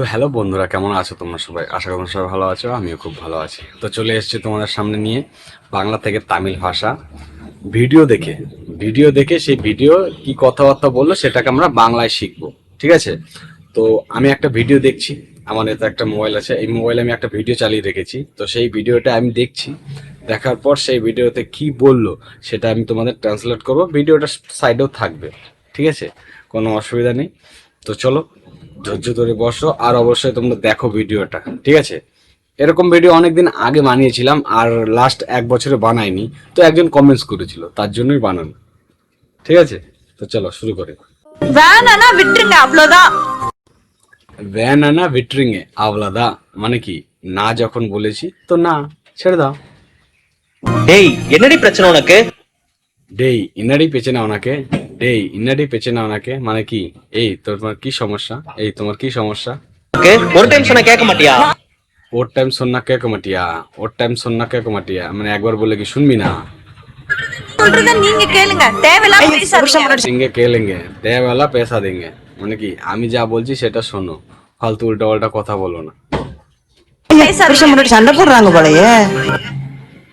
তো হ্যালো বন্ধুরা, কেমন আছো তোমরা সবাই? আশা করি সবাই ভালো আছো, আমিও খুব ভালো আছি। তো চলে এসেছি তোমাদের সামনে নিয়ে বাংলা থেকে তামিল ভাষা ভিডিও দেখে। ভিডিও দেখে সেই ভিডিও কি কথাবার্তা বলল সেটাকে আমরা বাংলায় শিখব, ঠিক আছে? তো আমি একটা ভিডিও দেখছি, আমার এতে একটা মোবাইল আছে, এই মোবাইলে আমি একটা ভিডিও চালিয়ে রেখেছি তো সেই ভিডিওটা আমি দেখছি, দেখার পর সেই ভিডিওতে কি বলল সেটা আমি তোমাদের ট্রান্সলেট করব, ভিডিওটা সাইডেও থাকবে, ঠিক আছে? কোনো অসুবিধা নেই। তো চলো ধৈর্য ধরে বসো আর অবশ্যই তোমরা দেখো ভিডিওটা ঠিক আছে এরকম ভিডিও অনেকদিন আগে বানিয়েছিলাম আর লাস্ট এক বছরে বানাইনি তো একজন কমেন্টস করেছিল তার জন্যই বানানো ঠিক আছে তো চলো শুরু করি வேணானா விட்டுருங்க அவ்வளவுதான் ভ্যান আনা ভিটরিং এ আওলাদা মানে কি না যখন বলেছি তো না ছেড়ে দাও டேய் என்னடி பிரச்சனை உனக்கு ডেই ইনাডি পেছনে ওনাকে ডেই ইনাডি পেছনে ওনাকে মানে কি এই তোমার কি সমস্যা এই তোমার কি সমস্যা உனக்கு? ஒரு டைம் சொன்னா கேட்க মাটিয়া ওর টাইম সন্না কে কমাটিয়া ওর টাইম সন্না কে কমাটিয়া মানে একবার বলে কি শুনবি না சொல்றத நீங்க கேளுங்க தேவையில்லாம பேசாதீங்க সিঙ্গে কেলেঙ্গে দেওয়ালা পেশা দেঙ্গে মানে কি আমি যা বলছি সেটা শোনো ফালতু উল্টা পাল্টা কথা বলো না பேசாதீங்க முன்னாடி சண்டை போடுறாங்க போலயே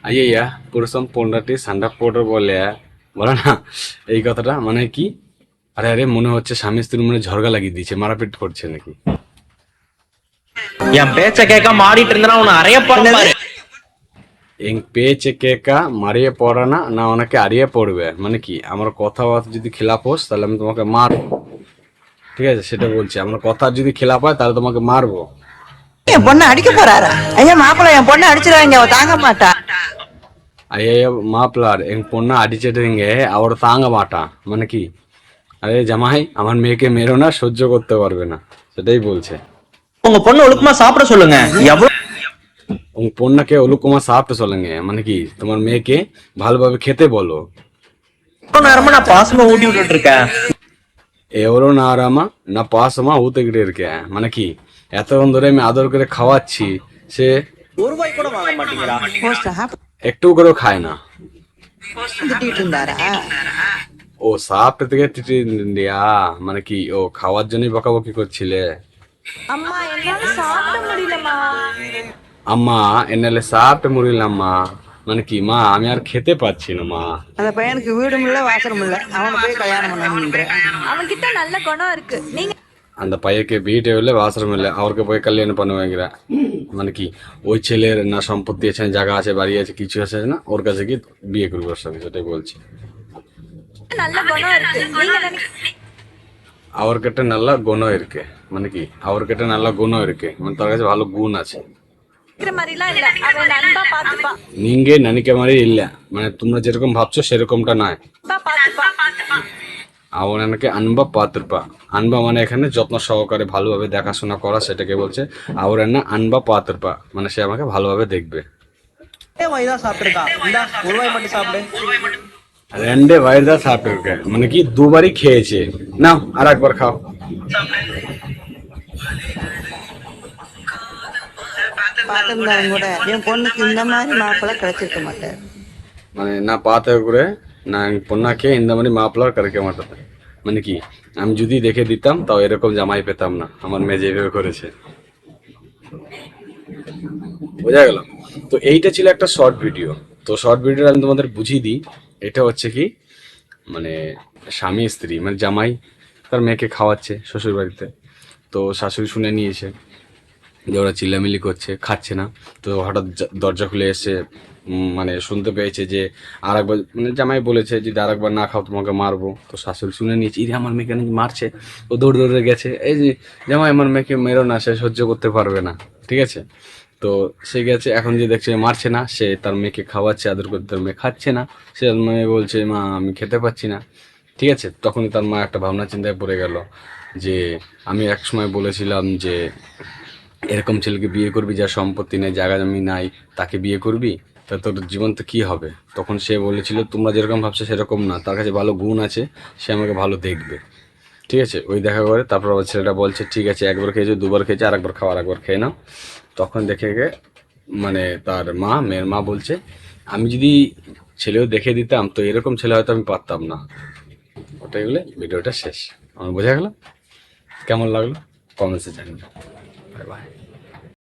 আইয়া পুরুষম পনেরোটি সান্ডা পোটার বলে বলে না এই কথাটা মানে কি আরে আরে মনে হচ্ছে স্বামী স্ত্রীর মনে ঝরগা লাগিয়ে দিয়েছে মারাপিট করছে নাকি என் பேச்ச கேட்காம ஆடிட்டு இருந்தா உன்னை அறைய போற பாரு এং পেয়েছে কেকা মারিয়ে পড়া না না ওনাকে আরিয়ে পড়বে মানে কি আমার কথাবার্তা যদি খেলাপ হোস তাহলে আমি তোমাকে মারবো ঠিক আছে সেটা বলছি আমার কথা যদি খেলাপ হয় তাহলে তোমাকে মারবো என் பொண்ணை அடிக்க போறாரா ஐயா மாப்பிள்ளை என் பொண்ணை அடிச்சிருவாங்க அவ தாங்க மாட்டா అయ్యయ్య మాప్లార్ ఎం పొన్న అడిచేటింగే আবার তাঙ্গা মাটা মানে কি আরে জামাই আমার মেয়েকে মেরো না সহ্য করতে পারবে না সেটাই বলছে உங்க பொண்ணு ஒழுக்கமா சாப்பிட சொல்லுங்க எவ்வளவு উং পণ্যকে অলুকুমা সাপতে চলেঙ্গে মানে কি তোমার মেয়েকে ভালোভাবে খেতে বলো நேரமா நான் பாசமா ஊட்டி விட்டுட்டு இருக்கேன் ఎవరో না আরামা না পাসমা উতেগড়ে ইরকে মানে কি এতক্ষণ ধরে আমি আদর করে খাওয়াচ্ছি সে ஒரு ரூபாய் கூட வாங்க மாட்டீங்களா ஓ சாப்பிட்டு একটু করেও খায় না திட்டிட்டு இருந்தாரா ও সাপটা থেকে টিটিয়া মানে কি ও খাওয়ার জন্যই বকাবকি করছিলে அம்மா என்னால சாப்பிட முடியலம்மா আম্মা এনালে সাপটা মুড়িলাম্মা মানে কি মা আমি আর খেতে পাচ্ছি না মা அந்த பையனுக்கு வீடும் இல்ல வாசலும் இல்ல அவனை போய் கல்யாணம் பண்ணணுன்ற அவன் கிட்ட நல்ல குணம் இருக்கு நீங்க அந்த పైకి బీటే వెళ్ళి వాసరం వెళ్ళి అవరికి పోయి కళ్యాణం పని వాగిరా మనకి ওই ছেলের না সম্পত্তি আছে জায়গা আছে বাড়ি আছে কিছু আছে না ওর কাছে গিয়ে বিয়ে করব ওর সাথে সেটাই বলছি அவர்கிட்ட நல்ல குணம் இருக்கு மனைக்கு அவர்கிட்ட நல்ல குணம் இருக்கு தரகாசி ভালো গুণ আছে நீங்க நினைக்க மாதிரி இல்ல মানে তোমরা যেরকম ভাবছ সেরকমটা নয় அன்பா பாத்துப்பா আমার এনাকে আনবা পাত্রপা আনবা মানে এখানে যত্ন সহকারে ভালোভাবে দেখাশোনা করা সেটাকে বলছে আর না আনবা পাত্রপা মানে সে আমাকে ভালোভাবে দেখবে வாய்தான் சாப்பிட்டுருக்கா இந்தா ஒரு ரூபாய் மட்டும் சாப்பிடு রেন্ডে ভাইদা সাপটে মানে কি দুবারই খেয়েছে নাও আর একবার খাও பார்த்திருந்தாலும் கூட என் பொண்ணுக்கு இந்த மாதிரி மாப்பிள்ளை கிடைச்சிருக்க மாட்டார் মানে না পাতে করে না পণ্যাকে ইন্দামানি মাপলার কারকে মাটাতে মানে কি, আমি যদি দেখে দিতাম, তাও এরকম জামাই পেতাম না। আমার মেয়ে যেভাবে করেছে। বোঝা গেল? তো এইটা ছিল একটা শর্ট ভিডিও। তো শর্ট ভিডিওটা আমি তোমাদের বুঝিয়ে দিই। এটা হচ্ছে কি মানে স্বামী, স্ত্রী মানে জামাই তার মেয়েকে খাওয়াচ্ছে শ্বশুর বাড়িতে তো শাশুড়ি শুনে নিয়েছে যে ওরা চিল্লামিল্লি করছে, খাচ্ছে না। তো হঠাৎ দরজা খুলে এসে মানে শুনতে পেয়েছে যে আর একবার মানে জামাই বলেছে যদি আর একবার না খাও, তোমাকে মারবো। তো শাশুড়ি শুনে নিয়েছে, ইরে, আমার মেয়েকে নাকি মারছে। ও দৌড়ে দৌড়ে গেছে। এই যে, জামাই আমার মেয়েকে মেরো না, সে সহ্য করতে পারবে না, ঠিক আছে? তো সে গেছে, এখন যে দেখছে মারছে না, সে তার মেয়েকে খাওয়াচ্ছে, আদর করতে তার মেয়ে খাচ্ছে না। সে তার মেয়ে বলছে, মা, আমি খেতে পাচ্ছি না। ঠিক আছে? তখনই তার মা একটা ভাবনা চিন্তায় পড়ে গেল যে, আমি এক সময় বলেছিলাম যে, এরকম ছেলেকে বিয়ে করবি, যার সম্পত্তি নেই, জায়গা জমি নাই, তাকে বিয়ে করবি? তা তোর জীবন তো কী হবে? তখন সে বলেছিল, তোমরা যেরকম ভাবছ সেরকম না। তার কাছে ভালো গুণ আছে, সে আমাকে ভালো দেখবে। ঠিক আছে? ওই দেখা করে তারপর আবার ছেলেটা বলছে, ঠিক আছে, একবার খেয়েছো, দুবার খেয়েছে আর একবার খাওয়ার একবার খেয়ে নাও। তখন দেখে মানে তার মা, মেয়ের মা বলছে, আমি যদি ছেলেও দেখে দিতাম, তো এরকম ছেলে হয়তো আমি পারতাম না। ওটাই বলে ভিডিওটা শেষ। আমার বোঝা গেল? কেমন লাগল? কমেন্টসে জানিয়ে বাই বাই।